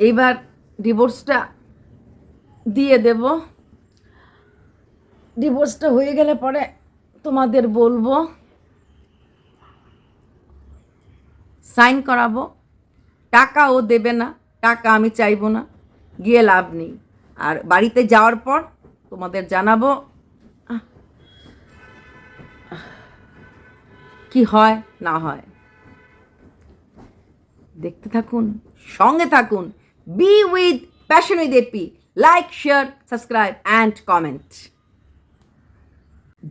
এইবার ডিভোর্সটা দিয়ে দেব। ডিভোর্সটা হয়ে গেলে পরে তোমাদের বলব। সাইন করাবো। টাকা ও দেবে না, টাকা আমি চাইব না, গিয়ে লাভ নেই। আর বাড়িতে যাওয়ার পর তোমাদের জানাব। কি হয়, না হয়। দেখতে থাকুন, সঙ্গে থাকুন। Be with passion with AP like share subscribe and comment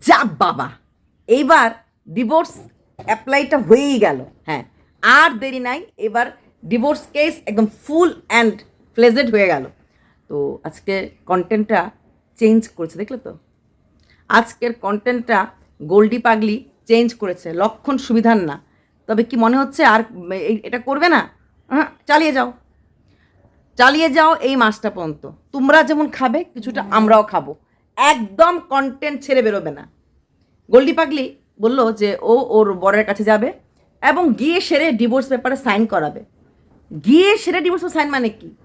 যা বাবা। এইবার ডিভোর্স অ্যাপ্লাইটা হয়েই গেল। হ্যাঁ আর দেরি নাই। এবার ডিভোর্স কেস একদম ফুল অ্যান্ড ফ্লেজেড হয়ে গেল। তো আজকে কন্টেন্টটা চেঞ্জ করেছে, দেখলে তো? আজকের কন্টেন্টটা গোল্ডি পাগলি চেঞ্জ করেছে। লক্ষণ সুবিধার না। তবে কি মনে হচ্ছে আর এটা করবে না? হ্যাঁ চালিয়ে যাও। চালিয়ে যাও এই মাসটা পর্যন্ত। তোমরা যেমন খাবে, কিছুটা আমরাও খাব। একদম কন্টেন্ট ছেড়ে বেরোবে না। গোল্ডি পাগলি বলল যে, ও ওর বরের কাছে যাবে এবং গিয়ে সেরে ডিভোর্স পেপারে সাইন করাবে। গিয়ে সেরে ডিভোর্স সাইন মানে কি?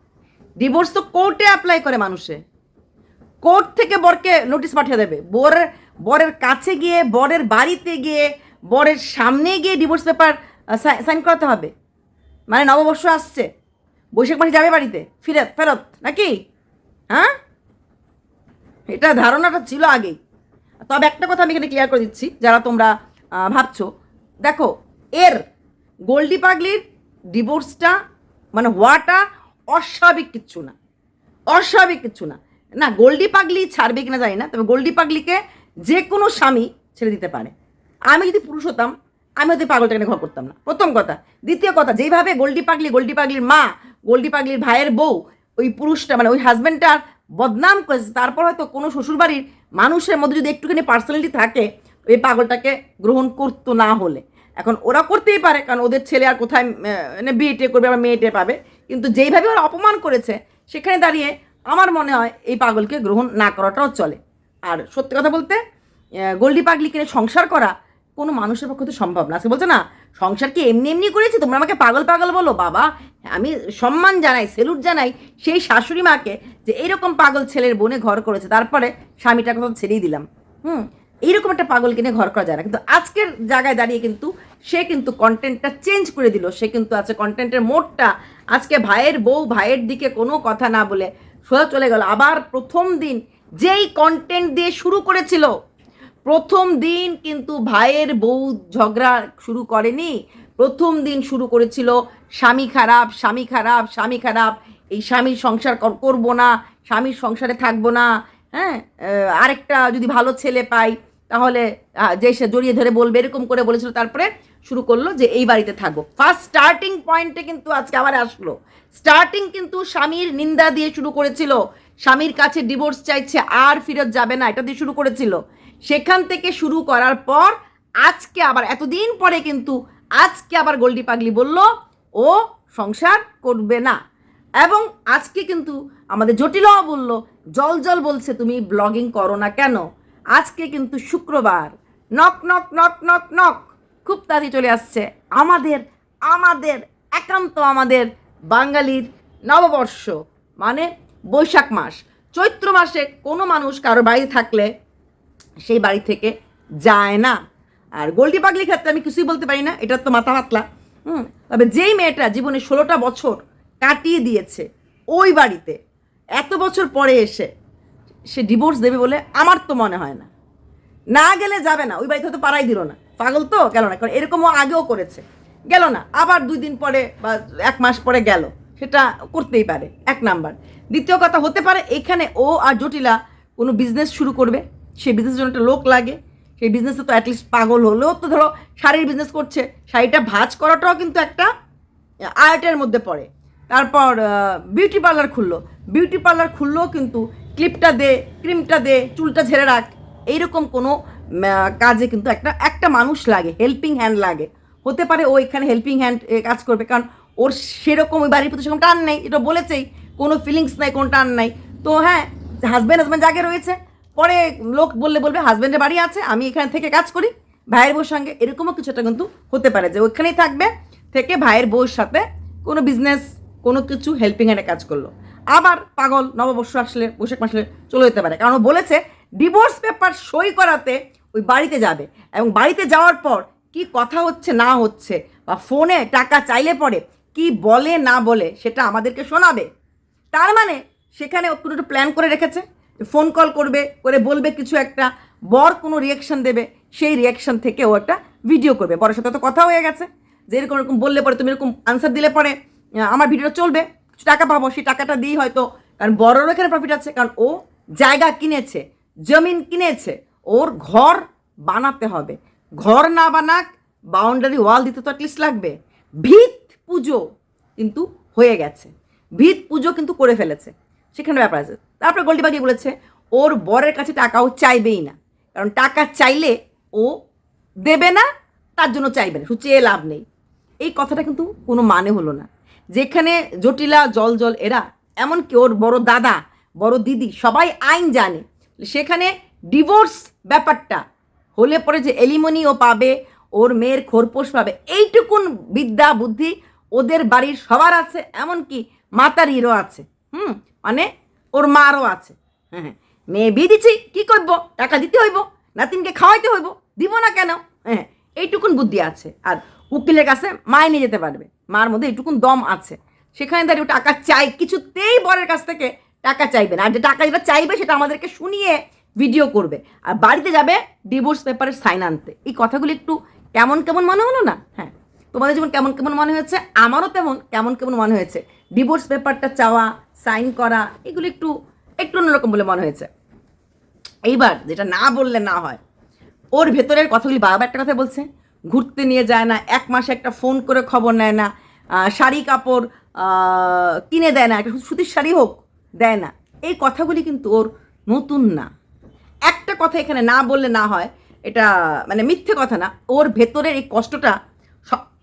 ডিভোর্স তো কোর্টে অ্যাপ্লাই করে মানুষে। কোর্ট থেকে বরকে নোটিশ পাঠিয়ে দেবে। বরের বরের কাছে গিয়ে, বরের বাড়িতে গিয়ে, বরের সামনে গিয়ে ডিভোর্স পেপার সাইন করাতে হবে। মানে নববর্ষ আসছে। বৈশাখ মাসে যাবে বাড়িতে? ফিরত ফেরত? নাকি? হ্যাঁ? এটা ধারণাটা ছিল আগেই। তবে একটা কথা আমি এখানে ক্লিয়ার করে দিচ্ছি, যারা তোমরা ভাবছ। দেখো, এর গোল্ডি পাগলির ডিভোর্সটা মানে হওয়াটা অস্বাভাবিক কিচ্ছু না। অস্বাভাবিক কিচ্ছু না। না, গোল্ডি পাগলি ছাড়বে কিনা জানি না, তবে গোল্ডি পাগলিকে যে কোনো স্বামী ছেড়ে দিতে পারে। আমি যদি পুরুষ হতাম, আমি হয়তো পাগলটাকে ঘর করতাম না। প্রথম কথা। দ্বিতীয় কথা যেইভাবে গোল্ডি পাগলি গোল্ডি পাগলির মা গোল্ডি পাগলির ভাইয়ের বউ, ওই পুরুষটা মানে ওই হাজব্যান্ডটার বদনাম করেছে। তারপর হয়তো কোনো শ্বশুরবাড়ির মানুষের মধ্যে যদি একটুখানি পার্সোনালিটি থাকে, ওই পাগলটাকে গ্রহণ করতো না হলে। এখন ওরা করতেই পারে, কারণ ওদের ছেলে আর কোথায় মানে বিয়ে টিয়ে করবে, আবার মেয়ে টিয়ে পাবে। কিন্তু যেইভাবে ওরা অপমান করেছে, সেখানে দাঁড়িয়ে আমার মনে হয় এই পাগলকে গ্রহণ না করাটাও চলে। আর সত্যি কথা বলতে গোল্ডি পাগলি কিনে সংসার করা কোনো মানুষের পক্ষে তো সম্ভব না। আজকে বলছে না, সংসার কি এমনি এমনি করেছি? তোমরা আমাকে পাগল পাগল বলো, বাবা। আমি সম্মান জানাই সেলুট জানাই সেই শাশুড়ি মাকে যে এইরকম পাগল ছেলের বনে ঘর করেছে। তারপরে স্বামীটার কথা ছেড়েই দিলাম। হুম, এইরকম একটা পাগল কিনে ঘর করা যায় না। কিন্তু আজকের জায়গায় দাঁড়িয়ে কিন্তু সে কিন্তু কন্টেন্টটা চেঞ্জ করে দিল। সে কিন্তু আছে কন্টেন্টের মোডটা আজকে ভাইয়ের বউ, ভাইয়ের দিকে কোনো কথা না বলে সোজা চলে গেল। আবার প্রথম দিন যেই কন্টেন্ট দিয়ে শুরু করেছিল প্রথম দিন কিন্তু ভাইয়ের বউ ঝগড়া শুরু করেনি। প্রথম দিন শুরু করেছিল, স্বামী খারাপ স্বামী খারাপ স্বামী খারাপ। এই স্বামীর সংসার করব না, স্বামীর সংসারে থাকব না হ্যাঁ? আরেকটা যদি ভালো ছেলে পাই, তাহলে যে সে জড়িয়ে ধরে বলবে, এরকম করে বলেছিল, তারপরে শুরু করল যে এই বাড়িতে থাকব। ফার্স্ট স্টার্টিং পয়েন্টে কিন্তু আজকে আবার আসলো। স্টার্টিং কিন্তু স্বামীর নিন্দা দিয়ে শুরু করেছিল। স্বামীর কাছে ডিভোর্স চাইছে, আর ফিরত যাবে না, এটা দিয়ে শুরু করেছিল। সেখান থেকে শুরু করার পর আজকে আবার, এতদিন পরে কিন্তু আজকে আবার গোল্ডি পাগলি বলল, ও সংসার করবে না। এবং আজকে কিন্তু আমাদের জটিলও বলল, জল জল বলছে, তুমি ব্লগিং করো না কেন? আজকে কিন্তু শুক্রবার। Knock knock knock knock knock, খুব তাড়াতাড়ি চলে আসছে আমাদের আমাদের, একান্ত আমাদের বাঙালির নববর্ষ মানে বৈশাখ মাস। চৈত্র মাসে কোনো মানুষ কারও বাড়ি থাকলে সেই বাড়ি থেকে যায় না। আর গোল্ডি পাগলি ক্ষেত্রে আমি কিছুই বলতে পারি না, এটা তো মাথা পাতলা। হুম, তবে যেই মেয়েটা জীবনে ষোলোটা বছর কাটিয়ে দিয়েছে ওই বাড়িতে, এত বছর পরে এসে সে ডিভোর্স দেবে বলে আমার তো মনে হয় না। না গেলে যাবে না, ওই বাড়িতে হয়তো পাড়াই দিল না। পাগল তো, গেল না, কারণ এরকমও আগেও করেছে। গেল না, আবার দুই দিন পরে বা এক মাস পরে গেল, সেটা করতেই পারে, এক নাম্বার। দ্বিতীয় কথা হতে পারে, এখানে ও আর জটিলা কোনো বিজনেস শুরু করবে সেই বিজনেসের জন্য একটা লোক লাগে, সেই বিজনেসে তো অ্যাটলিস্ট পাগল হলেও তো ধরো শাড়ির বিজনেস করছে, শাড়িটা ভাঁজ করাটাও কিন্তু একটা আর্টের মধ্যে পড়ে। তারপর বিউটি পার্লার খুললো। বিউটি পার্লার খুললেও কিন্তু ক্লিপটা দে ক্রিমটা দে, চুলটা ঝেড়ে রাখ, এইরকম কোনো কাজে কিন্তু একটা একটা মানুষ লাগে হেল্পিং হ্যান্ড লাগে। হতে পারে ও এখানে হেল্পিং হ্যান্ড কাজ করবে, কারণ ওর সেরকম ওই বাড়ির প্রতি সেরকম টান নেই, এটা বলেছেই, কোনো ফিলিংস নাই, কোনো টান নাই। তো হ্যাঁ হাজব্যান্ড হাজব্যান্ড জাগে রয়েছে পরে লোক বললে বলবে হাজব্যান্ডের বাড়ি আছে, আমি এখানে থেকে কাজ করি। ভাইয়ের বউর সঙ্গে এরকমও কিছু একটা কিন্তু হতে পারে যে ওইখানেই থাকবে থেকে ভাইয়ের বউর সাথে কোনো বিজনেস কোনো কিছু হেল্পিং হ্যান্ডে কাজ করল। আবার পাগল নববর্ষ আসলে, বৈশাখ মাসে চলে যেতে পারে। কারণ ও বলেছে ডিভোর্স পেপার সই করাতে ওই বাড়িতে যাবে এবং বাড়িতে যাওয়ার পর কি কথা হচ্ছে, না হচ্ছে বা ফোনে টাকা চাইলে পরে কি বলে, না বলে সেটা আমাদেরকে শোনাবে। তার মানে সেখানে কোনো একটু প্ল্যান করে রেখেছে। ফোন কল করবে, করে বলবে কিছু একটা, বর কোনো রিয়াকশন দেবে, সেই রিয়াকশন থেকে ও একটা ভিডিও করবে। বরের সাথে তো কথা হয়ে গেছে যে এরকম এরকম বললে পরে তুমি এরকম আনসার দিলে পরে আমার ভিডিওটা চলবে, কিছু টাকা পাবো, সেই টাকাটা দিই হয়তো। কারণ বড়োর এখানে প্রফিট আছে, কারণ ও জায়গা কিনেছে, জমিন কিনেছে, ওর ঘর বানাতে হবে। ঘর না বানাক বাউন্ডারি ওয়াল দিতে তো অ্যাটলিস্ট লাগবে। ভিত পুজো কিন্তু হয়ে গেছে। ভিত পুজো কিন্তু করে ফেলেছে। সেখানে ব্যাপার আছে। তারপরে গোল্ডিবাগি বলেছে, ওর বরের কাছে টাকাও চাইবেই না। কারণ টাকা চাইলে ও দেবে না, তার জন্য চাইবে না। শুধু লাভ নেই। এই কথাটা কিন্তু কোনো মানে হলো না। যেখানে জটিলা, জল জল, এরা, এমনকি ওর বড় দাদা, বড় দিদি, সবাই আইন জানে। সেখানে ডিভোর্স ব্যাপারটা হলে পরে যে এলিমনিও পাবে, ওর মেয়ের খোরপোশ পাবে, এইটুকুন বিদ্যা, বুদ্ধি ওদের বাড়ির সবার আছে, এমনকি মাতারিরও আছে। হুম? মানে ওর মারও আছে। হ্যাঁ হ্যাঁ। মেয়ে বিয়ে দিচ্ছি, কী করব? টাকা দিতে হইব, নাতিনকে খাওয়াইতে হইব, দিব না কেন? হ্যাঁ এইটুকুন বুদ্ধি আছে। আর উকিলের কাছে মায় নিয়ে যেতে পারবে। মার মধ্যে এইটুকুন দম আছে। সেখানে দাঁড়িয়ে টাকা চাই, কিছুতেই বরের কাছ থেকে টাকা চাইবে না। আর যে টাকা যেটা চাইবে সেটা আমাদেরকে শুনিয়ে ভিডিও করবে। আর বাড়িতে যাবে ডিভোর্স পেপারের সাইন আনতে। এই কথাগুলি একটু কেমন কেমন মনে হলো না? হ্যাঁ তোমাদের যেমন কেমন কেমন মনে হয়েছে? আমারও তেমন কেমন কেমন মনে হয়েছে। ডিভোর্স পেপারটা চাওয়া সাইন করা, এগুলো একটু একটু অন্যরকম বলে মনে হয়েছে। এইবার যেটা না বললে না হয়, ওর ভেতরের কথাগুলি বারবার একটা কথা বলছে, ঘুরতে নিয়ে যায় না, এক মাসে একটা ফোন করে খবর নেয় না শাড়ি কাপড় কিনে দেয় না, একটা সুতির শাড়ি হোক, দেয় না। এই কথাগুলি কিন্তু ওর নতুন না। একটা কথা এখানে না বললে না হয়, এটা মানে মিথ্যে কথা না, ওর ভেতরের এই কষ্টটা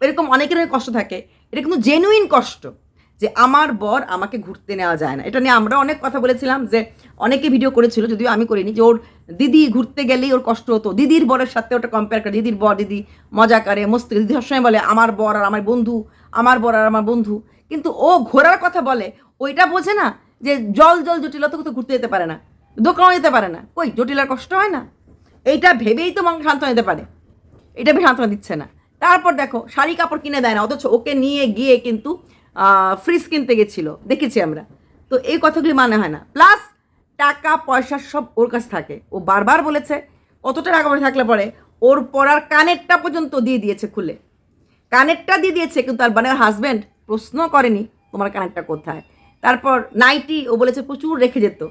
এরকম অনেকের কষ্ট থাকে, এটা কিন্তু জেনুইন কষ্ট। যে আমার বর আমাকে ঘুরতে নেওয়া যায় না। এটা নিয়ে আমরা অনেক কথা বলেছিলাম যে অনেকে ভিডিও করেছিল, যদিও আমি করিনি, যে ওর দিদি ঘুরতে গেলেই ওর কষ্ট হতো। দিদির বরের সাথে ওটা কম্পেয়ার করে, দিদির বর, দিদি মজা করে, মস্তি দিদি সবসময় বলে, আমার বর আর আমার বন্ধু, আমার বর আর আমার বন্ধু। কিন্তু ও ঘোরার কথা বলে, ওইটা বোঝে না যে জল জল জটিলতা কোথাও ঘুরতে যেতে পারে না, দোকানও যেতে পারে না। ওই জটিলার কষ্ট হয় না? এইটা ভেবেই তো মন শান্ত নিতে পারে। এটা বেশ সান্ত্বনা দিচ্ছে না। তারপর দেখো, শাড়ি, কাপড় কিনে দেয় না, অথচ ওকে নিয়ে গিয়ে কিন্তু ফ্রিজ কিনতে গেছিল, দেখেছি আমরা। তো এই কথাগুলি মানে হয় না। প্লাস টাকা, পয়সা সব ওর কাছে থাকে। ও বারবার বলেছে, কতটা টাকা পয়সা থাকলে পরে ওর পড়ার কানেরটা পর্যন্ত দিয়ে দিয়েছে খুলে। কানেরটা দিয়ে দিয়েছে, কিন্তু তার মানে হাজব্যান্ড প্রশ্ন করেনি, তোমার কানেরটা কোথায়? তারপর নাইটি, ও বলেছে প্রচুর রেখে যেত।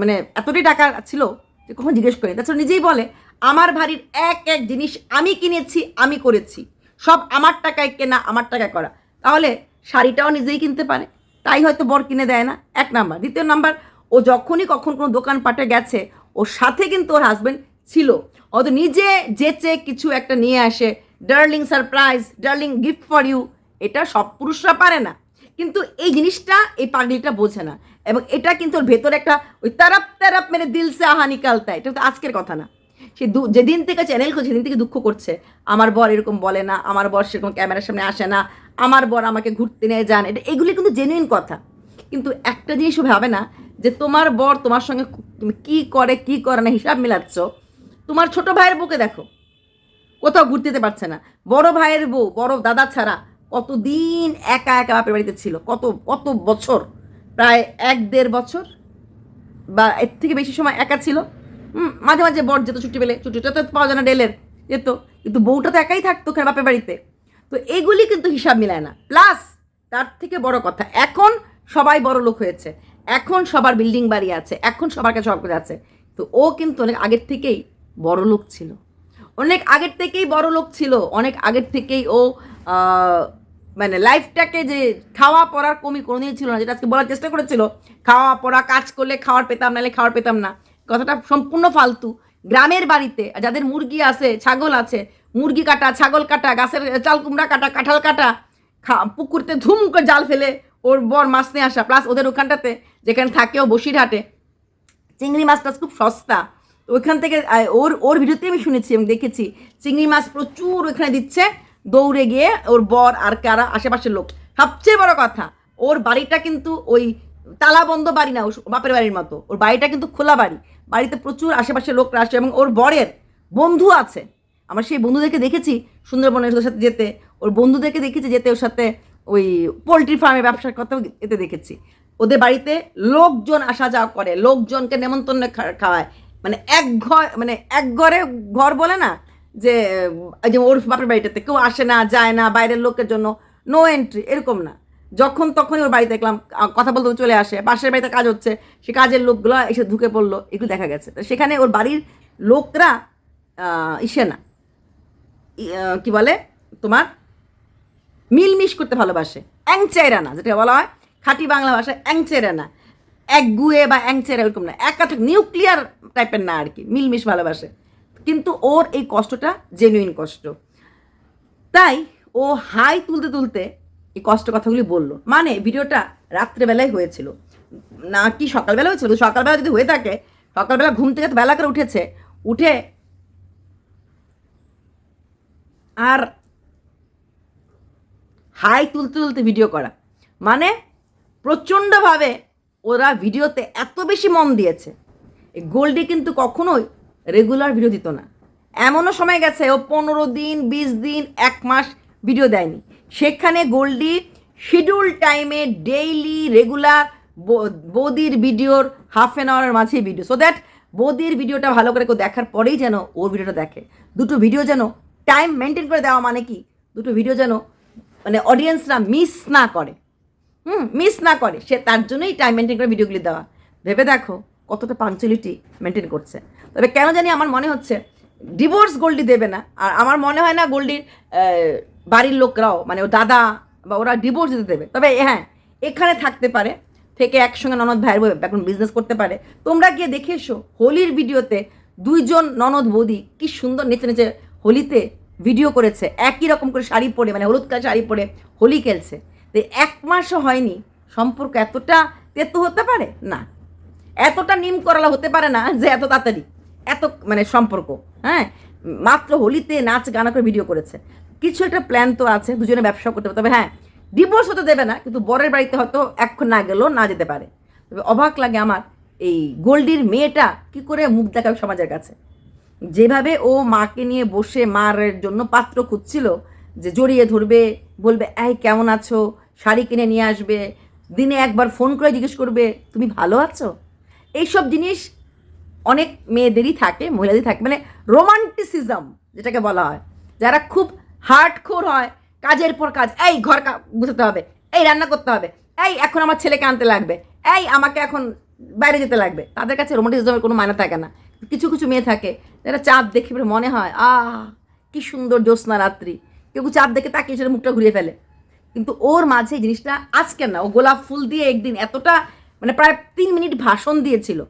মানে এতটাই টাকা ছিল যে কখন জিজ্ঞেস করি তাছাড়া নিজেই বলে, আমার বাড়ির এক এক জিনিস আমি কিনেছি, আমি করেছি। সব আমার টাকায় কেনা, আমার টাকায় করা। তাহলে শাড়িটাও নিজেই কিনতে পারে। তাই হয়তো বর কিনে দেয় না। এক নাম্বার। দ্বিতীয় নাম্বার, ও যখনই কখন কোনো দোকানপাটে গেছে, ওর সাথে কিন্তু ওর হাজব্যান্ড ছিল। অত নিজে যেচে কিছু একটা নিয়ে আসে darling surprise darling gift for you এটা সব পুরুষরা পারে না। কিন্তু এই জিনিসটা, এই পাগলিটা বোঝে না। এবং এটা কিন্তু ওর ভেতরে একটা ওই তারাপ তারাপ মেরে দিলসে আহা নিকালতা এটা তো আজকের কথা না। সে দু, যেদিন থেকে চ্যানেল খুলছে সেদিন থেকে দুঃখ করছে। আমার বর এরকম বলে না। আমার বর সেরকম ক্যামেরার সামনে আসে না। আমার বর আমাকে ঘুরতে নিয়ে যান, এটা এগুলি কিন্তু জেনুইন কথা। কিন্তু একটা জিনিসও ভাবে না, যে তোমার বর তোমার সঙ্গে তুমি কী করে কী করে না হিসাব মিলাচ্ছ। তোমার ছোট ভাইয়ের বউকে দেখো, কোথাও ঘুরতে যেতে পারছে না। বড় ভাইয়ের বউ, বড় দাদা ছাড়া কতদিন একা একা বাপের বাড়িতে ছিল, কত কত বছর? প্রায় এক দেড় বছর? বা এর থেকে বেশি সময় একা ছিল? মাঝে মাঝে বর যেত ছুটি পেলে, ছুটিটা তো পাওয়া যায় না ডেলের যেত। কিন্তু বউটা তো একাই থাকতো বাপের বাড়িতে। তো এগুলি কিন্তু হিসাব মিলায় না। প্লাস তার থেকে বড় কথা, এখন সবাই বড় লোক হয়েছে। এখন সবার বিল্ডিং বাড়ি আছে, এখন সবার কাছে সব আছে। তো ও কিন্তু অনেক আগের থেকেই বড় লোক ছিল। অনেক আগের থেকেই বড় লোক ছিল। অনেক আগের থেকেই ও মানে লাইফটাকে যে খাওয়া পড়ার কমি কোনোদিনই ছিল না, যেটা আজকে বলার চেষ্টা করেছিল, খাওয়া পড়া, কাজ করলে খাওয়ার পেতাম, নাহলে খাওয়ার পেতাম না। কথাটা সম্পূর্ণ ফালতু। গ্রামের বাড়িতে যাদের মুরগি আছে, ছাগল আছে মুরগি কাটা, ছাগল কাটা, গাছের চাল কুমড়া কাটা, কাঁঠাল কাটা, খা, পুকুরতে ধুম করে জাল ফেলে ওর বর মাছ নিয়ে আসা। প্লাস ওদের ওখানটাতে যেখানে থাকে ও বসিরহাটে, চিংড়ি মাছটা খুব সস্তা। ওইখান থেকে ওর ওর ভিডিওতে আমি শুনেছি, আমি দেখেছি, চিংড়ি মাছ প্রচুর ওইখানে দিচ্ছে। দৌড়ে গিয়ে ওর বর আর কারা আশেপাশের লোক। সবচেয়ে বড় কথা, ওর বাড়িটা কিন্তু ওই তালাবন্ধ বাড়ি না বাপের বাড়ির মতো। ওর বাড়িটা কিন্তু খোলা বাড়ি। বাড়িতে প্রচুর আশেপাশে লোকরা আসে এবং ওর বরের বন্ধু আছে। আমার সেই বন্ধুদেরকে দেখেছি সুন্দরবনের ওদের সাথে যেতে, ওর বন্ধুদেরকে দেখেছি যেতে, ওর সাথে ওই পোলট্রি ফার্মে ব্যবসার কথাও এতে দেখেছি। ওদের বাড়িতে লোকজন আসা যাওয়া করে, লোকজনকে নেমন্তন্ন খাওয়ায়। মানে এক ঘর মানে এক ঘরে ঘর বলে না, যে যে ওর বাপের বাড়িটাতে কেউ আসে না, যায় না, বাইরের লোকের জন্য নো এন্ট্রি এরকম না। যখন তখনই ওর বাড়িতে দেখলাম কথা বলতে চলে আসে, পাশের বাড়িতে কাজ হচ্ছে, সে কাজের লোকগুলো এসে ঢুকে পড়ল এগুলো দেখা গেছে। সেখানে ওর বাড়ির লোকরা ইসে না। কি বলে? তোমার? মিলমিশ করতে ভালোবাসে। অ্যাংচেরা না, যেটা বলা হয়। খাঁটি বাংলা ভাষায় অ্যাংচেরা না। এক গুয়ে বা অ্যাংচেরা এরকম না। একাধিক নিউক্লিয়ার টাইপের না আর কি। মিলমিশ ভালোবাসে। কিন্তু ওর এই কষ্টটা জেনুইন কষ্ট। তাই ও হাই তুলতে তুলতে এই কষ্ট কথাগুলি বলল। মানে ভিডিওটা রাত্রেবেলায় হয়েছিল। না কি সকালবেলা হয়েছিল? সকালবেলা যদি হয়ে থাকে, সকালবেলা ঘুম থেকে তো বেলা করে উঠেছে। উঠে আর হাই তুলতে তুলতে ভিডিও করা। মানে প্রচণ্ডভাবে ওরা ভিডিওতে এত বেশি মন দিয়েছে। গোল্ডি কিন্তু কখনোই রেগুলার ভিডিও দিত না। এমনও সময় গেছে, ও পনেরো দিন, বিশ দিন, এক মাস ভিডিও দেয়নি। সেখানে গোল্ডি শিডিউল টাইমে ডেইলি রেগুলার বৌদির ভিডিওর হাফ অ্যান আওয়ারের মাঝে ভিডিও সো দ্যাট বৌদির ভিডিওটা ভালো করে কেউ দেখার পরেই যেন ওর ভিডিওটা দেখে। দুটো ভিডিও যেন টাইম মেনটেন করে দেওয়া মানে কি? দুটো ভিডিও যেন মানে অডিয়েন্সরা মিস না করে। হুম মিস না করে। সে তার জন্যই টাইম মেনটেন করে ভিডিওগুলি দেওয়া। ভেবে দেখো কতটা পাঞ্চুয়ালিটি মেনটেন করছে। তবে কেন জানি আমার মনে হচ্ছে ডিভোর্স গোল্ডি দেবে না। আর আমার মনে হয় না গোল্ডির বাড়ির লোকরাও মানে ও দাদা বা ওরা ডিভোর্স দিতে দেবে। তবে হ্যাঁ এখানে থাকতে পারে। থেকে একসঙ্গে ননদ ভাইয়ের বউ এখন বিজনেস করতে পারে। তোমরা গিয়ে দেখে এসো, হোলির ভিডিওতে দুইজন ননদ বৌদি কি সুন্দর নেচে নেচে হোলিতে ভিডিও করেছে, একই রকম করে শাড়ি পরে মানে হলুদ কালার শাড়ি পরে হোলি খেলছে। তো এক মাসও হয়নি, সম্পর্ক এতটা তেতো হতে পারে? না। এতটা নিম করালা হতে পারে না যে এত তাড়াতাড়ি। এত মানে সম্পর্ক হ্যাঁ? মাত্র হোলিতে নাচ গানা করে ভিডিও করেছে। কিছু একটা প্ল্যান তো আছে, দুজনে ব্যবসা করতে পারে তবে হ্যাঁ ডিভোর্স হতে দেবে না, কিন্তু বরের বাড়িতে হয়তো এক্ষণ না গেলেও না যেতে পারে। তবে অবাক লাগে আমার এই গোল্ডির মেয়েটা কি করে মুখ দেখাবে সমাজের কাছে। যেভাবে ও মাকে নিয়ে বসে মারের জন্য পাত্র খুঁজছিল, যে জড়িয়ে ধরবে, বলবে, এই, কেমন আছো? শাড়ি কিনে নিয়ে আসবে, দিনে একবার ফোন করে জিজ্ঞেস করবে, তুমি ভালো আছো? এইসব জিনিস অনেক মেয়েদেরই থাকে মহিলাদেরই থাকে মানে রোমান্টিসিজম যেটাকে বলা হয়। যারা খুব হার্ডখোর হয়, কাজের পর কাজ, এই, ঘর গুছাতে হবে, এই, রান্না করতে হবে, এই, এখন আমার ছেলেকে আনতে লাগবে, এই, আমাকে এখন বাইরে যেতে লাগবে। তাদের কাছে রোমান্টিসিজমের কোনো মানে থাকে না। কিছু কিছু মেয়ে থাকে যারা চাঁদ দেখে মনে হয় আ কি সুন্দর জ্যোৎস্না রাত্রি। কেউ চাঁদ দেখে তাকিয়ে সেটা মুখটা ঘুরিয়ে ফেলে। কিন্তু ওর মাঝে জিনিসটা আজকে না, ও গোলাপ ফুল দিয়ে একদিন এতটা মানে প্রায় তিন মিনিট ভাষণ দিয়েছিল।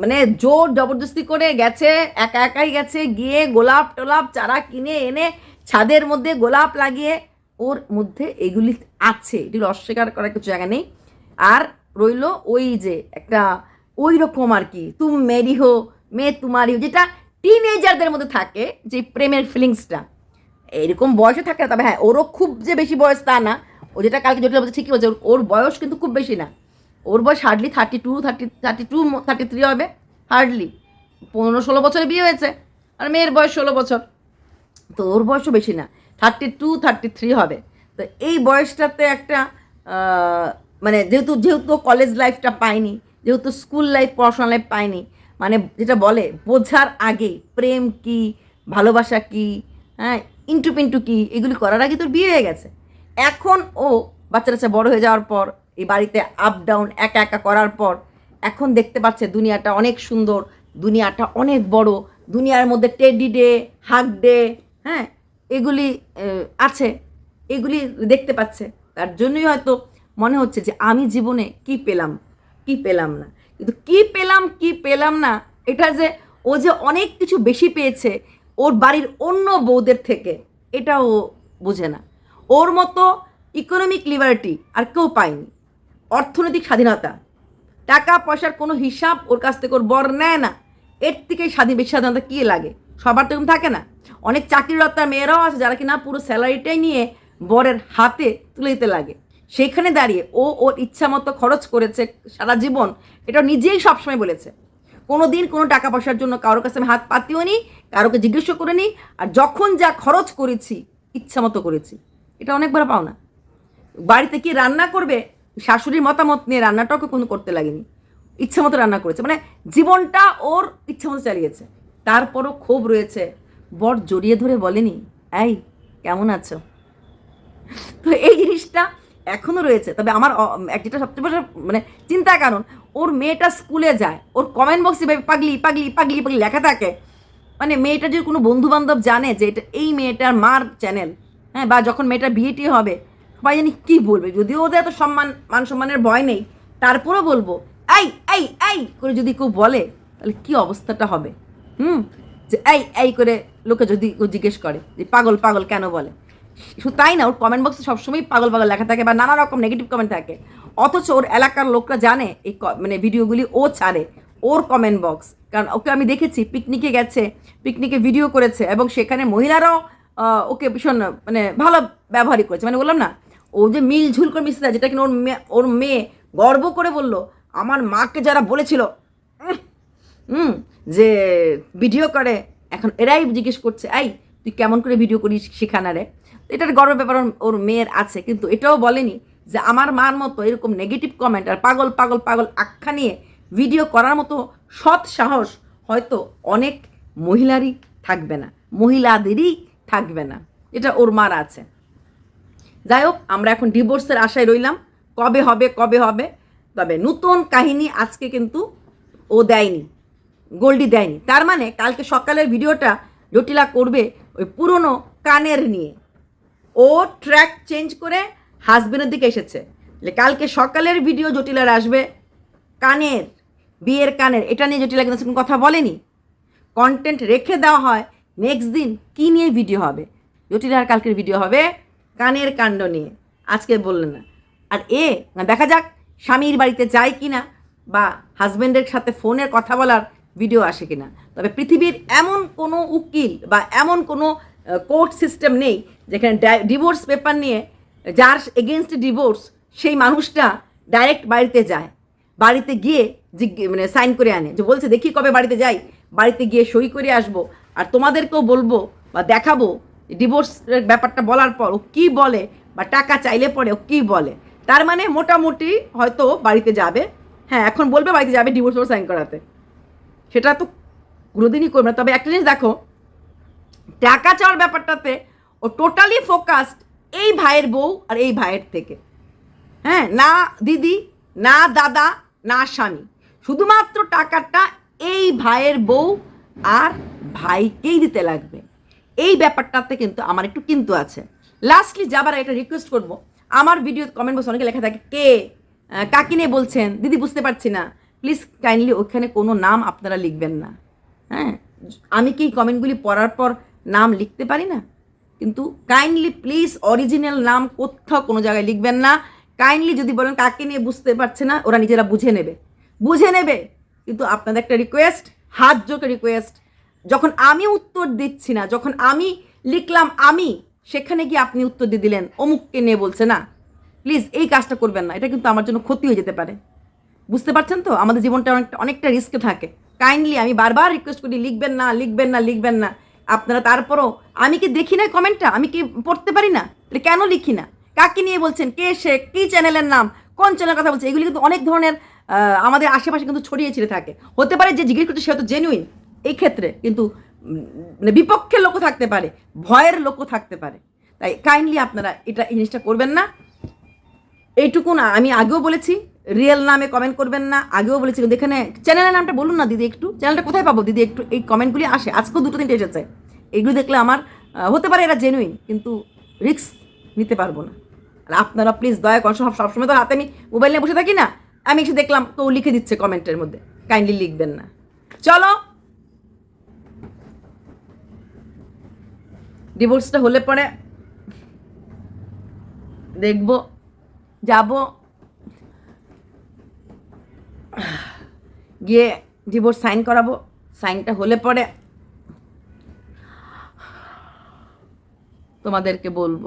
মানে জোর জবরদস্তি করে গেছে, একা একাই গেছে, গিয়ে গোলাপ টোলাপ, চারা কিনে এনে ছাদের মধ্যে গোলাপ লাগিয়ে, ওর মধ্যে এগুলি আছে এগুলো অস্বীকার করার কিছু জায়গা নেই। আর রইল ওই যে একটা ওই রকম আর কি, তুম মেরি হো মে তুমারি হো যেটা টিনেজারদের মধ্যে থাকে যে প্রেমের ফিলিংসটা এরকম বয়সে থাকে না, তবে হ্যাঁ ওরও খুব যে বেশি বয়স তা না। ও যেটা কালকে জটিল বলছে ঠিকই বলছে ওর বয়স কিন্তু খুব বেশি না। ওর বয়স hardly thirty two thirty thirty two thirty three হবে হার্ডলি পনেরো ষোলো বছরে বিয়ে হয়েছে আর মেয়ের বয়স ষোলো বছর। তো ওর বয়সও বেশি না থার্টি টু থার্টি থ্রি হবে। তো এই বয়সটাতে একটা মানে যেহেতু যেহেতু কলেজ লাইফটা পায়নি যেহেতু স্কুল লাইফ পড়াশোনা লাইফ পায়নি মানে যেটা বলে, বোঝার আগে প্রেম কি, ভালোবাসা কি হ্যাঁ ইন্টু পিন্টু কি, এগুলি করার আগে তোর বিয়ে হয়ে গেছে। এখন ও বাচ্চা বাচ্চা বড় হয়ে যাওয়ার পর, এই বাড়িতে আপ ডাউন একা একা করার পর, এখন দেখতে পাচ্ছে দুনিয়াটা অনেক সুন্দর, দুনিয়াটা অনেক বড়, দুনিয়ার মধ্যে টেডি ডে হাক ডে হ্যাঁ এগুলি আছে, এগুলি দেখতে পাচ্ছে। তার জন্যই হয়তো মনে হচ্ছে যে আমি জীবনে কি পেলাম কি পেলাম না। কিন্তু কি পেলাম কি পেলাম না, এটা যে ও যে অনেক কিছু বেশি পেয়েছে ওর বাড়ির অন্য বউদের থেকে, এটা ও বোঝে না। ওর মতো ইকোনমিক লিবার্টি আর কেউ পায়নি। অর্থনৈতিক স্বাধীনতা, টাকা পয়সার কোনো হিসাব ওর কাছ থেকে ওর বর নেয় না। এর থেকে স্বাধীন, বেশি স্বাধীনতা কী লাগে? সবার তো এরকম থাকে না। অনেক চাকরিরতা মেয়েরাও আছে যারা কিনা পুরো স্যালারিটাই নিয়ে বরের হাতে তুলে দিতে লাগে। সেখানে দাঁড়িয়ে ও ওর ইচ্ছা মতো খরচ করেছে সারা জীবন, এটা নিজেই সবসময় বলেছে। কোনো দিন কোনো টাকা পয়সার জন্য কারোর কাছে আমি হাত পাতিও নি, কারোকে জিজ্ঞেস করে নি আর যখন যা খরচ করেছি, ইচ্ছা মতো করেছি, এটা অনেক বড় পাওনা। বাড়িতে কি রান্না করবে, শাশুড়ির মতামত নিয়ে রান্নাটাও কোনো করতে লাগেনি। ইচ্ছা মতো রান্না করেছে মানে জীবনটা ওর ইচ্ছা মতো চালিয়েছে। তারপরও ক্ষোভ রয়েছে, বর জড়িয়ে ধরে বলেনি, এই, কেমন আছো? তো এই জিনিসটা এখনও রয়েছে, তবে আমার যেটা সবচেয়ে বড় মানে চিন্তার কারণ, ওর মেয়েটা স্কুলে যায়, ওর কমেন্ট বক্সে পাগলি পাগলি পাগলি পাগলি লেখা থাকে। মানে মেয়েটা যদি কোনো বন্ধু বান্ধব জানে যে এটা, এই মেয়েটার মার চ্যানেল হ্যাঁ বা যখন মেয়েটার বিয়েটি হবে, সবাই জানি কী বলবে? যদিও ওদের এত সম্মান মান সম্মানের ভয় নেই, তারপরেও বলব, এই এই এই! করে যদি কেউ বলে, তাহলে কী অবস্থাটা হবে? হুম? যে, এই এই! করে লোকে যদি জিজ্ঞেস করে, যে, পাগল পাগল! কেন বলে? শুধু তাই না, ওর কমেন্ট বক্সে সবসময় পাগল পাগল লেখা থাকে বা নানা রকম নেগেটিভ কমেন্ট থাকে। অথচ ওর এলাকার লোকরা জানে এই মানে ভিডিওগুলি ও ছাড়ে, ওর কমেন্ট বক্স কারণ ওকে আমি দেখেছি পিকনিকে গেছে পিকনিকে ভিডিও করেছে এবং সেখানে মহিলারাও ওকে ভীষণ মানে ভালো ব্যবহারই করেছে। মানে বললাম না, ও যে মিল ঝুল করে মিশতে যেটা কিনা ওর মেয়ে ওর মেয়ে গর্ব করে বলল, আমার মাকে যারা বলেছিল হুম যে ভিডিও করে, এখন এরাই জিজ্ঞেস করছে, এই তুই কেমন করে ভিডিও করিস সেখানে রে তো এটার গর্বের ব্যাপার ওর মেয়ের আছে, কিন্তু এটাও বলেনি যে আমার মার মতো এরকম নেগেটিভ কমেন্ট আর পাগল পাগল পাগল আখ্যা নিয়ে ভিডিও করার মতো সৎ সাহস হয়তো অনেক মহিলারই থাকবে না, মহিলাদেরই থাকবে না। এটা ওর মার আছে। যাই হোক, আমরা এখন ডিভোর্সের আশায় রইলাম, কবে হবে কবে হবে? তবে নতুন কাহিনী আজকে কিন্তু ও দেয়নি, গোল্ডি দেয়নি। তার মানে কালকে সকালের ভিডিওটা জটিলা করবে ওই পুরনো কানের নিয়ে। ও ট্র্যাক চেঞ্জ করে হাজবেন্ডের দিকে এসেছে। কালকে সকালের ভিডিও জটিলার আসবে। কানের, বিয়ের কানের, এটা নিয়ে জটিলা কিন্তু কোনো কথা বলেনি। কন্টেন্ট রেখে দেওয়া হয় নেক্সট দিন কী নিয়ে ভিডিও হবে? জটিলার কালকের ভিডিও হবে কানের কাণ্ড নিয়ে। আজকে বললেন না। আর এ দেখা যাক, স্বামীর বাড়িতে যায় কি না বা হাজব্যান্ডের সাথে ফোনের কথা বলার ভিডিও আসে কিনা। তবে পৃথিবীর এমন কোনো উকিল বা এমন কোনো কোর্ট সিস্টেম নেই যেখানে ডিভোর্স পেপার নিয়ে যার এগেনস্ট ডিভোর্স সেই মানুষটা ডাইরেক্ট বাড়িতে যায়। বাড়িতে গিয়ে মানে সাইন করে আনে যে বলছে, দেখি কবে বাড়িতে যাই। বাড়িতে গিয়ে সই করে আসব আর তোমাদেরকেও বলব বা দেখাবো ডিভোর্সের ব্যাপারটা বলার পর ও কী বলে বা টাকা চাইলে পরে ও কী বলে। তার মানে মোটামুটি হয়তো বাড়িতে যাবে। হ্যাঁ এখন বলবে বাড়িতে যাবে ডিভোর্স সাইন করাতে। সেটা তো কোনোদিনই করবে না। তবে একটা জিনিস দেখো টাকা চাওয়ার ব্যাপারটাতে ও টোটালি ফোকাসড এই ভাইয়ের বউ আর এই ভাইয়ের থেকে। হ্যাঁ না দিদি না দাদা না স্বামী। শুধুমাত্র টাকাটা এই ভাইয়ের বউ আর ভাইকেই দিতে লাগবে। এই ব্যাপারটাতে কিন্তু আমার একটু কিন্তু আছে। লাস্টলি যাবার একটা রিকোয়েস্ট করব। আমার ভিডিও কমেন্ট বক্সে অনেকে লেখা থাকে কে? আহ, কাকে বলছেন? দিদি বুঝতে পারছি না। প্লিজ কাইন্ডলি ওখানে কোনো নাম আপনারা লিখবেন না। হ্যাঁ? আমি কি কমেন্টগুলি পড়ার পর নাম লিখতে পারি না? কিন্তু কাইন্ডলি প্লিজ অরিজিনাল নাম কোথাও কোনো জায়গায় লিখবেন না। কাইন্ডলি যদি বলেন কাকে নিয়ে বুঝতে পারছে না, ওরা নিজেরা বুঝে নেবে। বুঝে নেবে। কিন্তু আপনাদের একটা রিকোয়েস্ট হাত জোকে রিকোয়েস্ট যখন আমি উত্তর দিচ্ছি না, যখন আমি লিখলাম আমি, সেখানে গিয়ে আপনি উত্তর দিয়ে দিলেন, অমুককে নিয়ে বলছে না। প্লিজ এই কাজটা করবেন না। এটা কিন্তু আমার জন্য ক্ষতি হয়ে যেতে পারে। বুঝতে পারছেন তো? আমাদের জীবনটা অনেকটা অনেকটা রিস্কে থাকে। কাইন্ডলি আমি বারবার রিকোয়েস্ট করি, লিখবেন না লিখবেন না লিখবেন না। আপনারা তারপরও, আমি কি দেখি না কমেন্টটা আমি কি পড়তে পারি না? তাহলে কেন লিখি না? কাকে নিয়ে বলছেন? কে, সে, কী চ্যানেলের নাম? কোন চ্যানেলের কথা বলছে? এগুলি কিন্তু অনেক ধরনের আমাদের আশেপাশে কিন্তু ছড়িয়ে ছিঁড়ে থাকে। হতে পারে যে জিজ্ঞেস করছে সে হয়তো জেনুইন এই ক্ষেত্রে কিন্তু মানে বিপক্ষের লোকও থাকতে পারে, ভয়ের লোকও থাকতে পারে। তাই কাইন্ডলি আপনারা এটা জিনিসটা করবেন না। এইটুকু না, আমি আগেও বলেছি রিয়েল নামে কমেন্ট করবেন না, আগেও বলেছি, কিন্তু এখানে চ্যানেলের নামটা বলুন না দিদি একটু চ্যানেলটা কোথায় পাবো দিদি একটু, এই কমেন্টগুলি আসে, আজকেও দুটো তিনটে এসেছে, এগুলো দেখলে আমার হতে পারে এরা জেনুইন কিন্তু রিস্ক নিতে পারব না। আর আপনারা প্লিজ দয়া করেন সব, সবসময় তো হাতে আমি মোবাইল নিয়ে বসে থাকি না, আমি এসে দেখলাম ও লিখে দিচ্ছে কমেন্টের মধ্যে কাইন্ডলি লিখবেন না। চলো! ডিভোর্সটা হলে পরে দেখব। যাব। গিয়ে ডিভোর্স সাইন করাবো। সাইনটা হলে পরে তোমাদেরকে বলব।